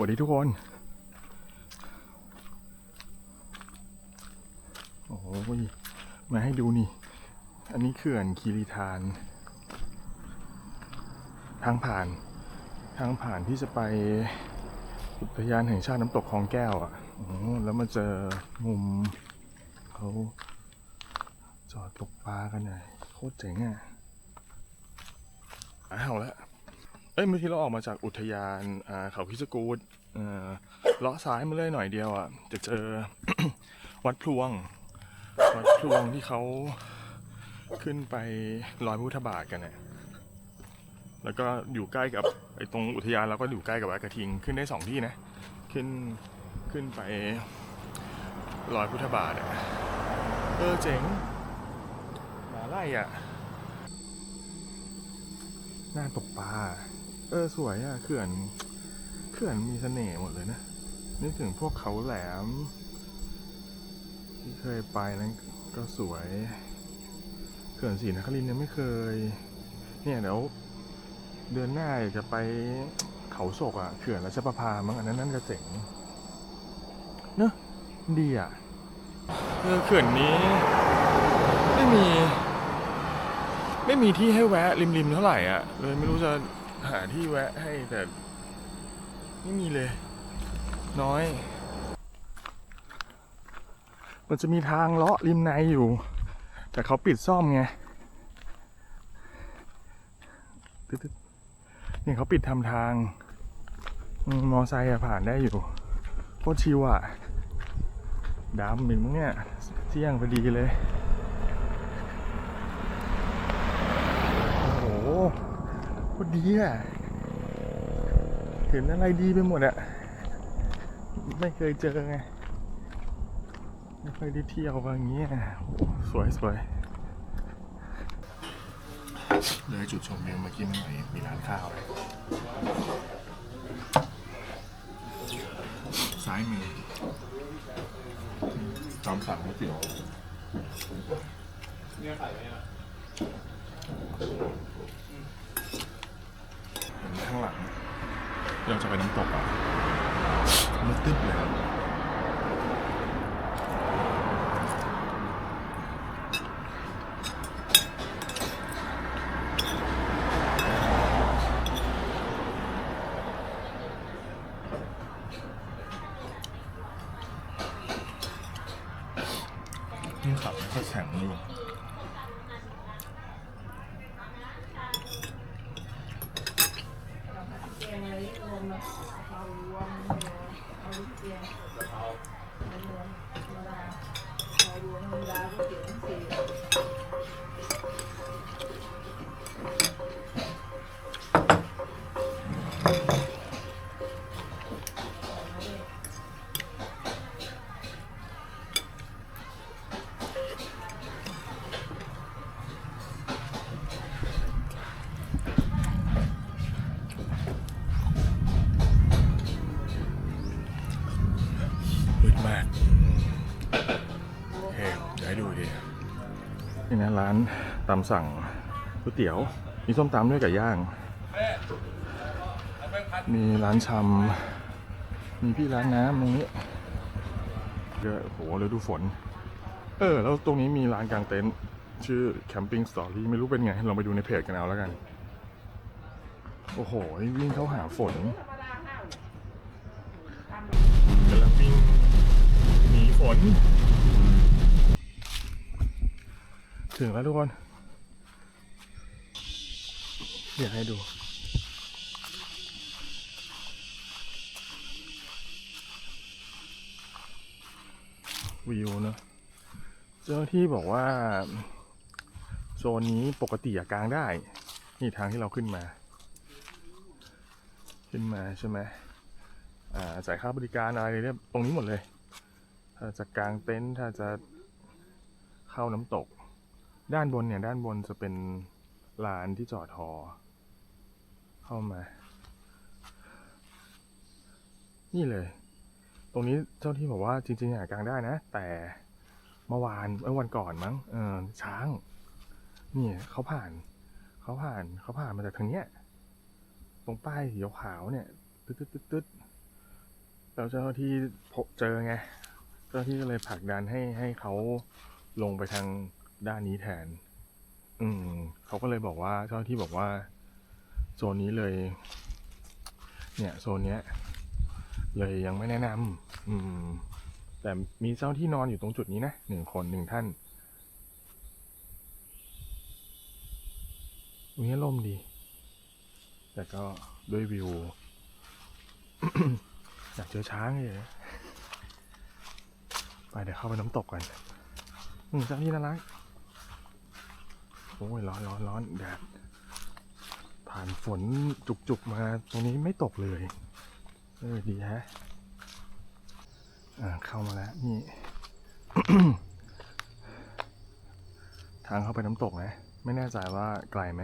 วัสดีทุกคน โอ้โหมาให้ดูนี่ อันนี้เขื่อนคีรีทาน ทางผ่าน ทางผ่านที่จะไปอุทยานแห่งชาติน้ำตกคลองแก้วอะโอ้แล้วมาเจอมุมเขาจอดตกปลากันหน่อยโคตรเจ๋งอะเอาล้ว เอ้ยเมื่อกี้เราออกมาจากอุทยานอ่าเขาพิจกูดเลาะซ้ายมาเลยหน่อยเดียวอะ จะเจอวัดพลวง วัดพลวงที่เขาขึ้นไปลอยพุทธบาทกันเนี่ยแล้วก็อยู่ใกล้กับไอ้ตรงอุทยานแล้วก็อยู่ใกล้กับวัดกระทิงขึ้นได้สองที่นะ ขึ้นขึ้นไปลอยพุทธบาทอะเออเจ๋งหมาไล่อะน้าตกปลา เออสวยอะเขื่อนเขื่อนมีเสน่ห์หมดเลยนะนึกถึงพวกเขาแหลม ที่เคยไปนั้นก็สวย เขื่อนศรีนครินทร์ยังไม่เคย เนี่ยเดี๋ยวเดือนหน้าอยากจะไปเขาโศกอะเขื่อนราชประภามั้งอันนั้นนั่นก็เจ๋งเนอะดีอะเออเขื่อนนี้ ไม่มี ไม่มีที่ให้แวะริมๆเท่าไหร่อะเลยไม่รู้จะ หาที่แวะให้แต่ไม่มีเลย น้อย มันจะมีทางเลาะริมในอยู่ แต่เขาปิดซ่อมไงเนี่ยเขาปิดทำทาง มอไซค์ผ่านได้อยู่โคตรชิวอะดำอีกมั้งเนี่ยเที่ยงพอดีเลย โอ้โหโคตรดีอะเห็นอะไรดีไปหมดอะไม่เคยเจอไง ไม่เคยได้เที่ยวอย่างเงี้ยสวยสวยเลยจุดชมวิวมากินหน่อยมีร้านข้าวเลยซ้ายมือจอมสั่งก๋วยเตี๋ยวเนื้อไก่ไหมอะห็นข้างหลัง เราจะไปน้ำตกอะมันตึ๊บเลยครับ ร้านตามสั่งก๋วยเตี๋ยว มีส้มตำด้วยกับย่าง มีร้านชำมีพี่ร้านน้ำตรงนี้เดี๋ยวโหเลยดูฝน เออ แล้วตรงนี้มีร้านกลางเต็นท์ชื่อ Camping Story ไม่รู้เป็นไงลองไปดูในเพจกันเอาแล้วกัน โอ้โห วิ่งเข้าหาฝนกำลังวิ่งหนีฝน ถึงแล้วทุกคนอยากให้ดู วิวเนอะเจ้าที่บอกว่า โซนนี้ปกติอะกางได้ นี่ทางที่เราขึ้นมา ขึ้นมาใช่ไหมอ่าจ่ายค่าบริการอะไรเนี่ยตรงนี้หมดเลย ถ้าจะกางเต็นท์ถ้าจะเข้าน้ำตก ด้านบนเนี่ย ด้านบนจะเป็นลานที่จอดหอ เข้ามา นี่เลย ตรงนี้เจ้าที่บอกว่าจริงๆหากางได้นะ แต่เมื่อวานเมื่อวันก่อนมั้งเออช้าง นี่เขาผ่าน เขาผ่านเขาผ่านมาจากทางเนี้ย ตรงป้ายสีขาวเนี่ย ตึ๊ดตึ๊ดตึ๊ดตึ๊ดแล้วเจ้าที่พบเจอไง เจ้าที่ก็เลยผลักดันให้ให้เขาลงไปทาง ด้านนี้แทน อืม เขาก็เลยบอกว่าเจ้าที่บอกว่า โซนนี้เลย เนี่ย โซนเนี้ย เลยยังไม่แนะนำอืม แต่มีเจ้าที่นอนอยู่ตรงจุดนี้นะหนึ่งคนหนึ่งท่านตรงนี้ล่มดี แต่ก็ด้วยวิว อยากเจอช้างเลยไปเดี๋ยวเข้าไปน้ำตกกันอืมเจ้าที่น่ารัก โอ้ยร้อนร้อนร้อนแดดผ่านฝนจุกๆมาตรงนี้ไม่ตกเลยเออดีฮะอ่าเข้ามาแล้วนี่ ทางเข้าไปน้ำตกนะ ไม่แน่ใจว่าไกลไหม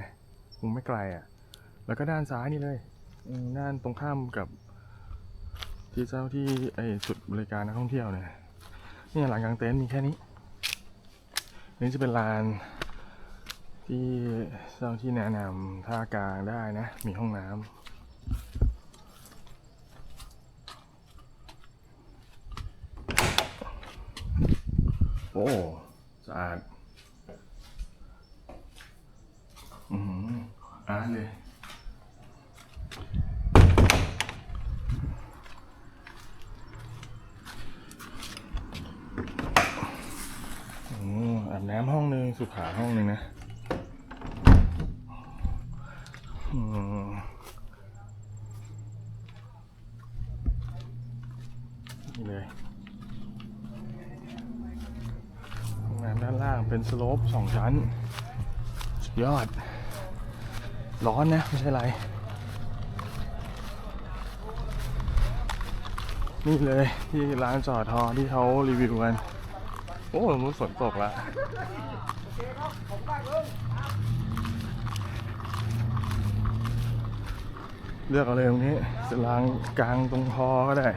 คงไม่ไกลอะ แล้วก็ด้านซ้ายนี่เลยด้านตรงข้ามกับ ที่เจ้าที่ไอจุดบริการนักท่องเที่ยวเนี่ยเนี่ยหลังกลางเต็นท์มีแค่นี้นี่จะเป็นลาน ที่เจ้าที่แนะนำท่ากลางได้นะ มีห้องน้ำโอ้สะอาด อืมอาร์ตเลย อืมอาบน้ำห้องหนึ่งสุขาห้องหนึ่งนะ อืมนี่เลย ห้องน้ำด้านล่างเป็น สองชั้นสุดยอด ร้อนนะ ไม่ใช่ไร นี่เลยที่ร้านจอดทอที่เขารีวิวกัน โอ้รู้ฝนตกละเลือกเอาเลยตรงนี้จะล้างกลางตรงฮอก็ได้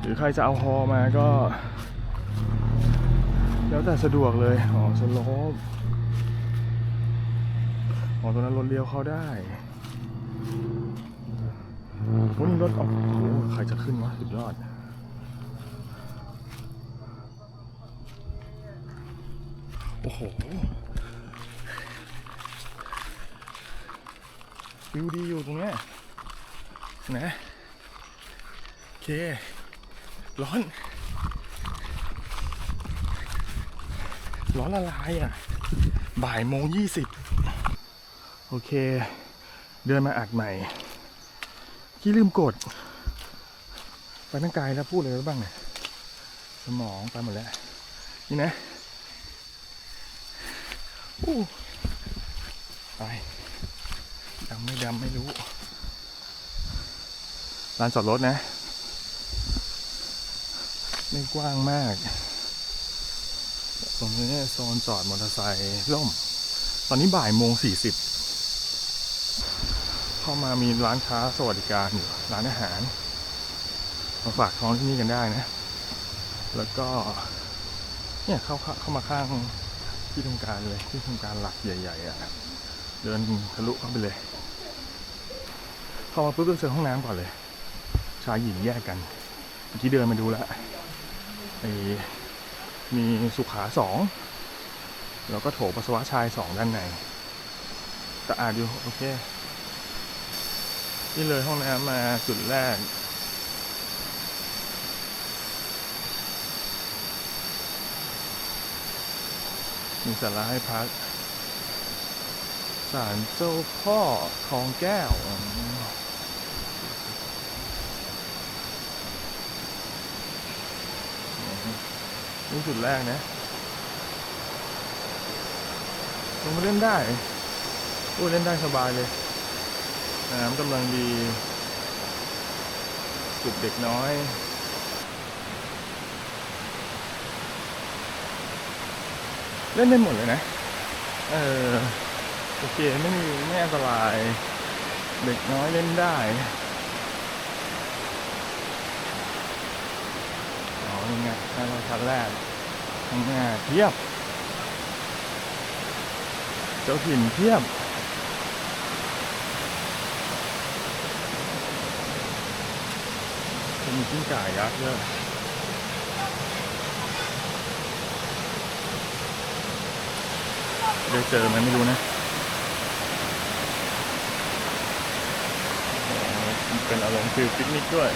หรือใครจะเอาฮอมาก็ แล้วแต่สะดวกเลยอ๋อสโลปอ๋อตรงนั้นรถเลี้ยวเข้าได้โอ้นี่รถออกโอ้ใครจะขึ้นวะสุดยอดโอ้โหวิวดีอยู่ตรงนี้นะโอเค ร้อน ร้อนละลายอะ บ่ายโมงยี่สิบโอเค เดินมาอัดใหม่ที่ลืมกดไปตั้งไกลแล้วพูดเลยรบ้างเนี่ย สมองไปหมดแล้ว นี่นะอู้ไปดำไม่ดำไม่รู้ลานจอดรถนะ ไม่กว้างมาก ตรงนี้โซนจอดมอเตอร์ไซค์ล่ม ตอนนี้บ่ายโมงสี่สิบเข้ามามีร้านค้าสวัสดิการอยู่ร้านอาหาร มาฝากท้องที่นี่กันได้นะ แล้วก็ เนี่ยเข้าเข้ามาข้างที่ทำการเลยที่ทำการหลักใหญ่ ๆอะเดินทะลุเข้าไปเลย เข้ามาปุ๊บก็เจอห้องน้ำก่อนเลย ชายหญิงแยกกันเมื่อกี้เดินมาดูแล้วไอ มีสุขาสองแล้วก็โถปัสสาวะชายสองด้านในสะอาดอยู่โอเคนี่เลยห้องน้ำมาจุดแรก มีสาระให้พักศาลเจ้าพ่อทองแก้ว นี่จุดแรกนะลงมาเล่นได้โอ้เล่นได้สบายเลย น้ำกำลังดีจุดเด็กน้อยเล่นได้หมดเลยนะ เออโอเคไม่มีไม่อันตราย เด็กน้อยเล่นได้ อ๋อ นี่ไงนั่นราชั้นแรกข้างหน้าเทียบ เจ้าถิ่นเทียบนมีกิ้งก่ายักษ์ด้วยได้เจอไหมไม่รู้นะเป็นอารมณ์ฟิลปิกนิกด้วย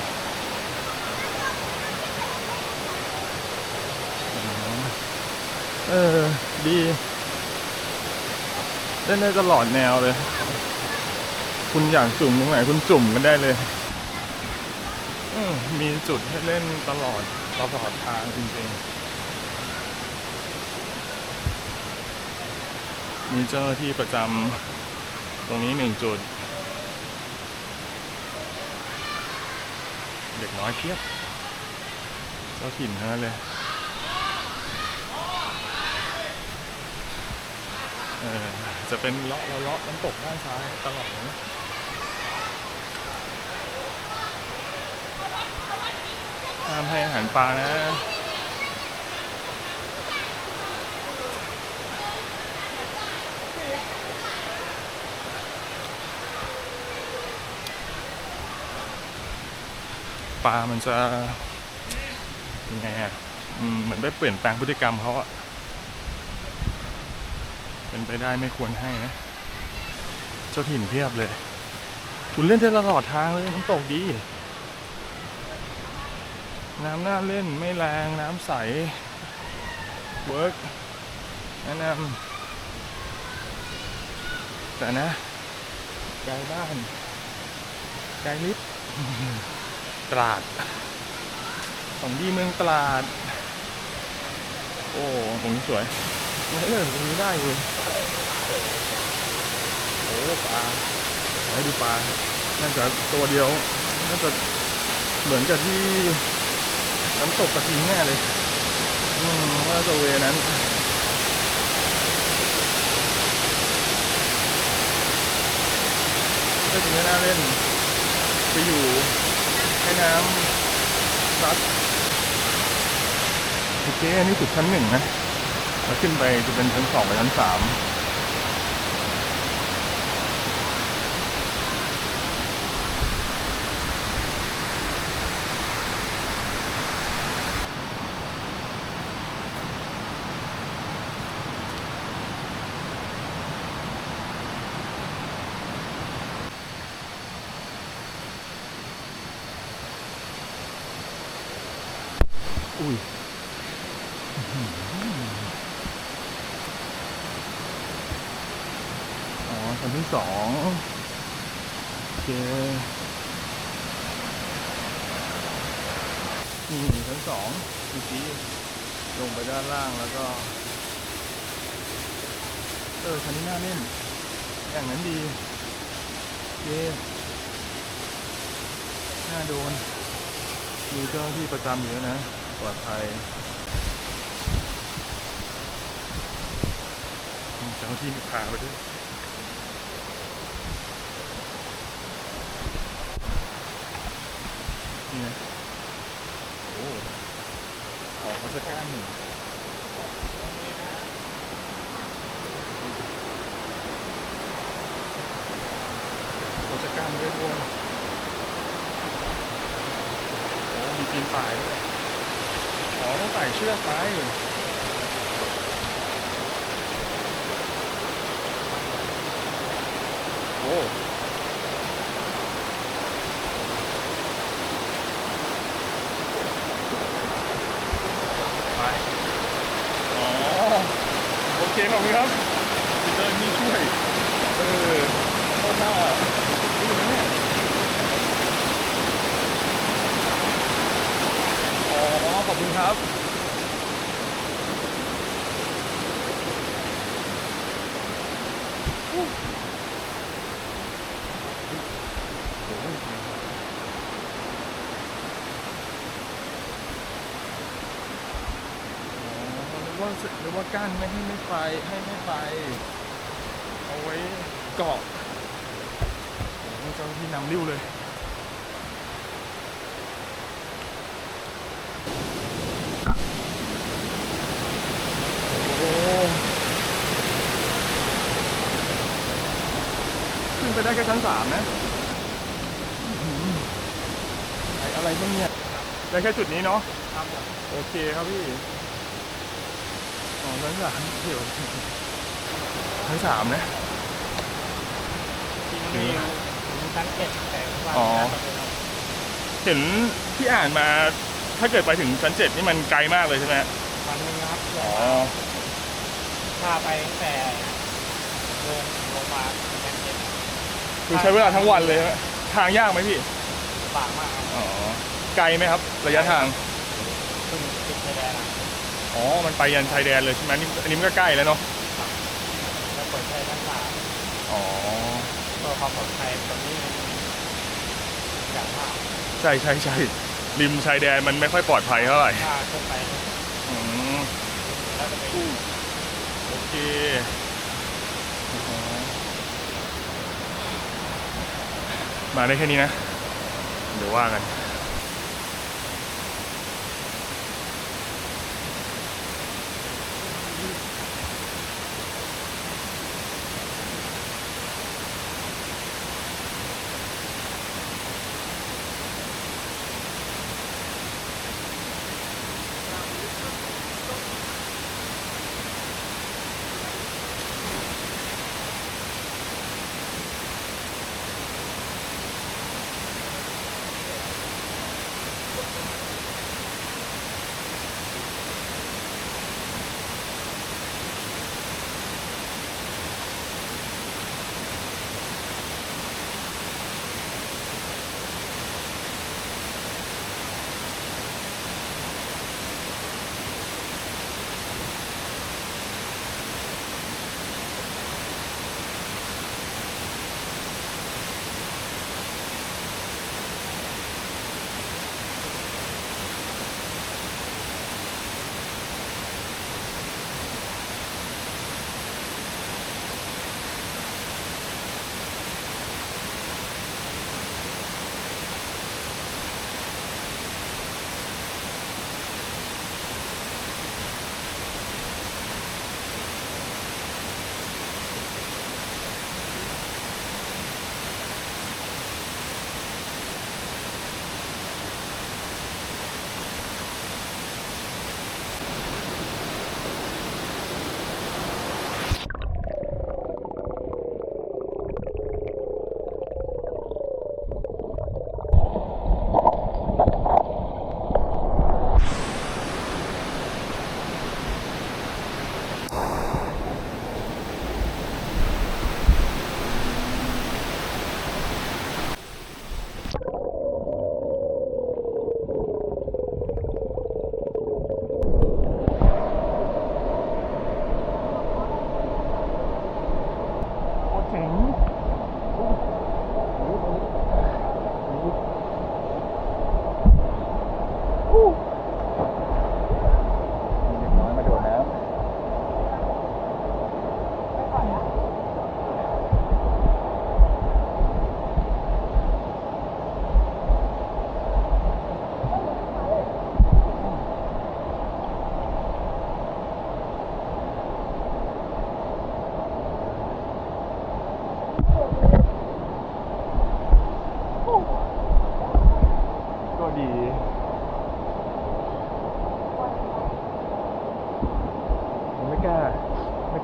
อ๋อ เออ ดี เล่นได้ตลอดแนวเลย คุณอยากจุ่มตรงไหนคุณจุ่มกันได้เลยมีจุดให้เล่นตลอดตลอดทางจริงๆ มีเจ้าหน้าที่ประจำตรงนี้หนึ่งจุด เด็กน้อยเพียบ เจ้าถิ่นทั้งนั้นเลย เออจะเป็นเลาะเลาะน้ำตกด้านซ้ายตลอดนะห้ามให้อาหารปลานะปลามันจะยังไงอะเหมือนไปเปลี่ยนแปลงพฤติกรรมเขาอะ เป็นไปได้ไม่ควรให้นะ เจ้าถิ่นเพียบเลย คุณเล่นได้ตลอดทางเลยมันตกดี น้ำน่าเล่นไม่แรงน้ำใส เวิร์กแนะนำแต่นะไกลบ้านไกลลิฟต์ตราดของดีเมืองตราด โอ้ตรงนี้สวยเออตรงนี้ได้เลย โอ้ปลาให้ดูปลาน่าจะตัวเดียวน่าจะเหมือนกับที่น้ำตกกระทิงแน่เลยอืมว่าจะเวนั้นก็จริงก็น่าเล่น ไปอยู่ให้น้ำซัดโอเคอันนี้จุดชั้นหนึ่งนะแล้วขึ้นไปจะเป็นชั้นสองกับชั้นสาม สองโอเคนี่ชั้นสองดูสิลงไปด้านล่างแล้วก็ เออชั้นนี้น่าเล่น อย่างนั้นดีเย่น่าโดน มีเจ้าที่ประจำอยู่แล้วนะ ปลอดภัยมีเจ้าที่พาไปด้วย นี่นะโอ้ขอเขาสักก้านหนึ่งเขาสักก้านด้วยด้วยโอ้มีปีนป่ายด้วยอ๋อต้องใส่เชือกไปโอ้ ไป อ๋อ โอ เคขอบคุณครับเดินนี่ช่วย เออโคตรน่าดูนะเนี่ยอ๋อขอบคุณครับ โอ้โห อ๋อนึก ว่านึกว่ากั้นไม่ให้ไม่ไปให้ไม่ไป เอาไว้เกาะโอ้โหเจ้าหน้าที่นำริ้วเลยโอ้โหขึ้นไปได้แค่ชั้นสามนะอื้อหือไหนอะไรบ้างเนี่ยได้แค่จุดนี้เนาะครับผมโอเคครับพี่ อ๋อชั้นสามเดี๋ยวชั้นสามนะมีชั้นเจ็ดแต่ว่าอ๋อไม่ได้ครับเห็นที่อ่านมาถ้าเกิดไปถึงชั้นเจ็ดนี่มันไกลมากเลยใช่ไหมฮะวันนึงครับอ๋อพาไปตั้งแต่โรงโรงพยาบาลถึงชั้นเจ็ดคือใช้เวลาทั้งวันเลยไหมทางยากไหมพี่ลำบากมากอ๋อไกลไหมครับ ระยะทางเพิ่งติดชายแดน อะอ๋อ มันไปยันชายแดนเลยใช่ไหมนี่อันนี้มันก็ใกล้แล้วเนาะ แล้วเปิดใช้ชั้นสามอ๋อ เพื่อความปลอดภัยตรงนี้อย่างมากใช่ใช่ใช่ริมชายแดนมันไม่ค่อยปลอดภัยเท่าไหร่ถ้าขึ้นไปเนี่ยอืมแล้วจะไปโอเคอ๋อมาได้แค่นี้นะ เดี๋ยวว่ากัน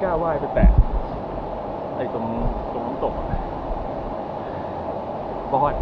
กล้าว่ายไปแตะไอ้ตรงตรงน้ำตกบอด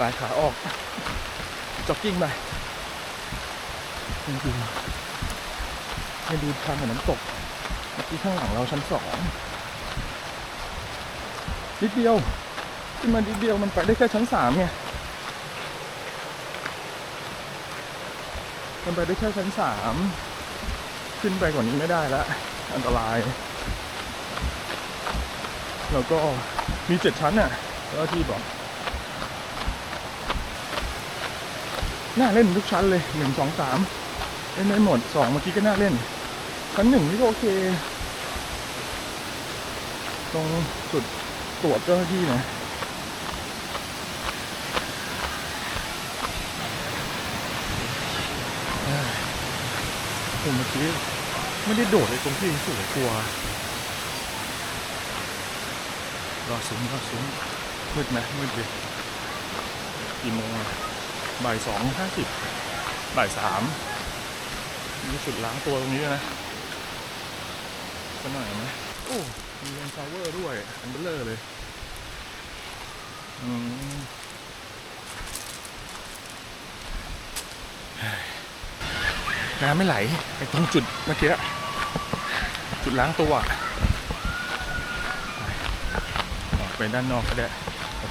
ปลายขาออกจ็อกกิ้งไปให้ดูให้ดูทางของน้ำตกเมื่อกี้ข้างหลังเราชั้นสองนิดเดียวขึ้นมานิดเดียวมันไปได้แค่ชั้นสามไงมันไปได้แค่ชั้นสามขึ้นไปกว่านี้ไม่ได้แล้วอันตราย แล้วก็มีเจ็ดชั้นน่ะแล้วที่บอก น่าเล่นทุกชั้นเลยหนึ่งสองสามเล่นได้หมดสองเมื่อกี้ก็น่าเล่น ชั้นหนึ่งนี่ก็โอเค ตรงจุดตรวจเจ้าหน้าที่นะเอ้ยผมเมื่อกี้ไม่ได้โดดเลยตรงที่สูงกลัวรอซุ้มรอซุ้มมืดไหมมืดดิกี่โมงอะ บ่ายสองห้าสิบบ่ายสามมีจุดล้างตัวตรงนี้ด้วยนะสักหน่อยไหมโอ้ มีเลนส์ชาวเวอร์ด้วย อันเบลเลอร์เลย อืมเฮ้ยน้ำไม่ไหลไอ้ตรงจุดเมื่อกี้จุดล้างตัว ออกไปด้านนอกก็ได้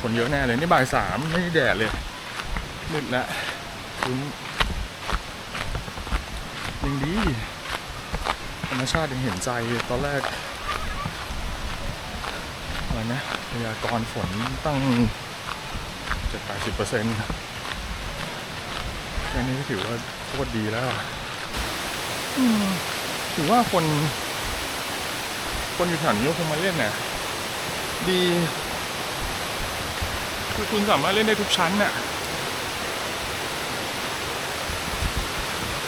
คนเยอะแน่เลย นี่บ่ายสามไม่ได้แดดเลย มืดละคุ้มยังดี ธรรมชาติยังเห็นใจตอนแรกอะไรนะพยากรณ์ฝนตั้งเจ็ดแปดสิบเปอร์เซ็นต์แค่นี้ก็ถือว่าโคตรดีแล้วถือว่าคน คนอยู่แถวนี้ก็คงมาเล่นน่ะดี คือคุณสามารถเล่นได้ทุกชั้นน่ะ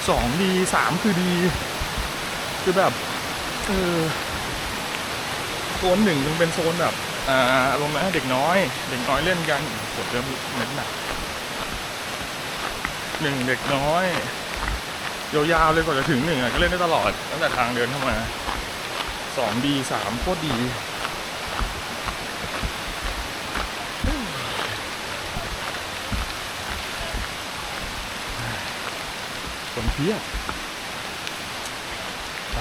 สองดีสามคือดี คือแบบ เออโซนหนึ่งยังเป็นโซนแบบอ่าอารมณ์นะเด็กน้อย เด็กน้อยเล่นกันกดเริ่มเน้นหนักหนึ่งเด็กน้อยยาวๆเลยกว่าจะถึงหนึ่งอะก็เล่นได้ตลอดตั้งแต่ทางเดินเข้ามาสองดีสามโคตรดี คนเพียบไป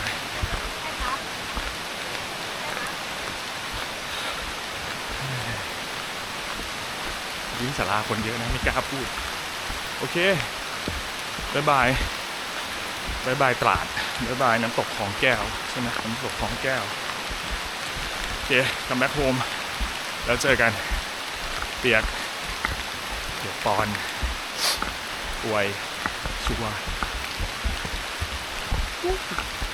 ยิ่งสาราคนเยอะนะไม่กล้าพูด โอเคบายบายบายบายตราดบายบายน้ำตกของแก้ว ใช่ไหมน้ำตกของแก้ว โอเคคัมแบ็คโฮมแล้วเจอกัน เปียกเปียกปอนป่วยชัว Thank you.